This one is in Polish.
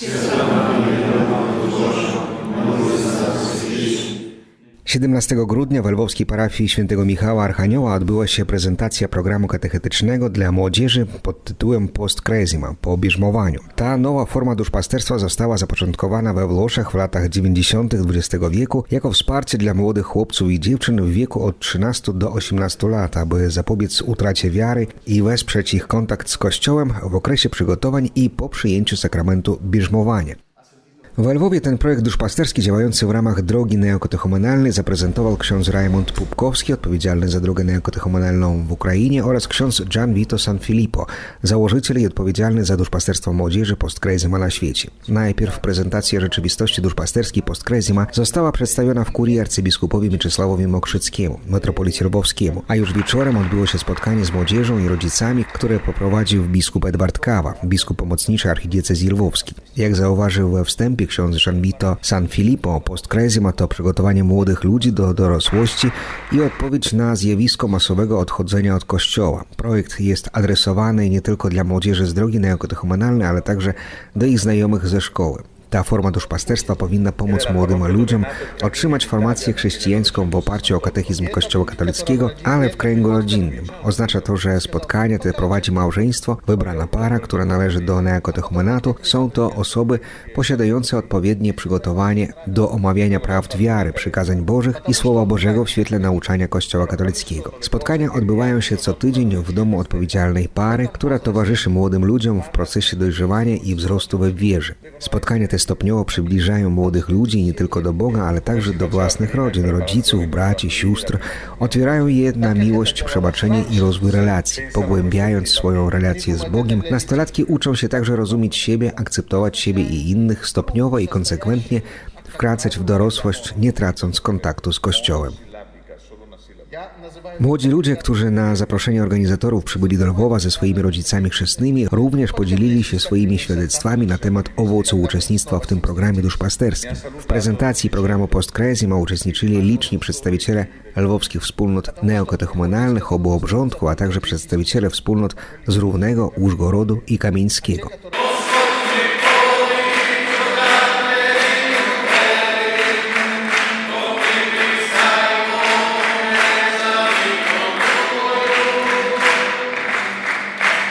to Siedemnastego grudnia w lwowskiej parafii świętego Michała Archanioła odbyła się prezentacja programu katechetycznego dla młodzieży pod tytułem Post Cresima po bierzmowaniu. Ta nowa forma duszpasterstwa została zapoczątkowana we Włoszech w latach 90. XX wieku jako wsparcie dla młodych chłopców i dziewczyn w wieku od 13 do 18 lat, aby zapobiec utracie wiary i wesprzeć ich kontakt z Kościołem w okresie przygotowań i po przyjęciu sakramentu bierzmowania. W Lwowie ten projekt duszpasterski działający w ramach drogi neokatechumenalnej zaprezentował ksiądz Raymond Pupkowski, odpowiedzialny za drogę neokatechumenalną w Ukrainie oraz ksiądz Gian Vito Sanfilippo, założyciel i odpowiedzialny za duszpasterstwo młodzieży Postkrezima na świecie. Najpierw prezentacja rzeczywistości duszpasterskiej Postkrezima została przedstawiona w kurii arcybiskupowi Mieczysławowi Mokrzyckiemu, metropolicie lwowskiemu, a już wieczorem odbyło się spotkanie z młodzieżą i rodzicami, które poprowadził biskup Edward Kawa, biskup pomocniczy archidiecezji lwowskiej. Jak zauważył we wstępie ksiądz Jean-Vito San Filippo, Postkrezima to przygotowanie młodych ludzi do dorosłości i odpowiedź na zjawisko masowego odchodzenia od kościoła. Projekt jest adresowany nie tylko dla młodzieży z drogi neokatechumenalnej, ale także do ich znajomych ze szkoły. Ta forma duszpasterstwa powinna pomóc młodym ludziom otrzymać formację chrześcijańską w oparciu o katechizm Kościoła katolickiego, ale w kręgu rodzinnym. Oznacza to, że spotkania te prowadzi małżeństwo, wybrana para, która należy do neokatechumenatu. Są to osoby posiadające odpowiednie przygotowanie do omawiania prawd wiary, przykazań Bożych i Słowa Bożego w świetle nauczania Kościoła katolickiego. Spotkania odbywają się co tydzień w domu odpowiedzialnej pary, która towarzyszy młodym ludziom w procesie dojrzewania i wzrostu we wierze. Spotkania te stopniowo przybliżają młodych ludzi nie tylko do Boga, ale także do własnych rodzin, rodziców, braci, sióstr. Otwierają je na miłość, przebaczenie i rozwój relacji. Pogłębiając swoją relację z Bogiem, nastolatki uczą się także rozumieć siebie, akceptować siebie i innych stopniowo i konsekwentnie wkracać w dorosłość, nie tracąc kontaktu z Kościołem. Młodzi ludzie, którzy na zaproszenie organizatorów przybyli do Lwowa ze swoimi rodzicami chrzestnymi, również podzielili się swoimi świadectwami na temat owocu uczestnictwa w tym programie duszpasterskim. W prezentacji programu Postkresima uczestniczyli liczni przedstawiciele lwowskich wspólnot neokatechumenalnych obu obrządku, a także przedstawiciele wspólnot z Równego, Łóżgorodu i Kamieńskiego.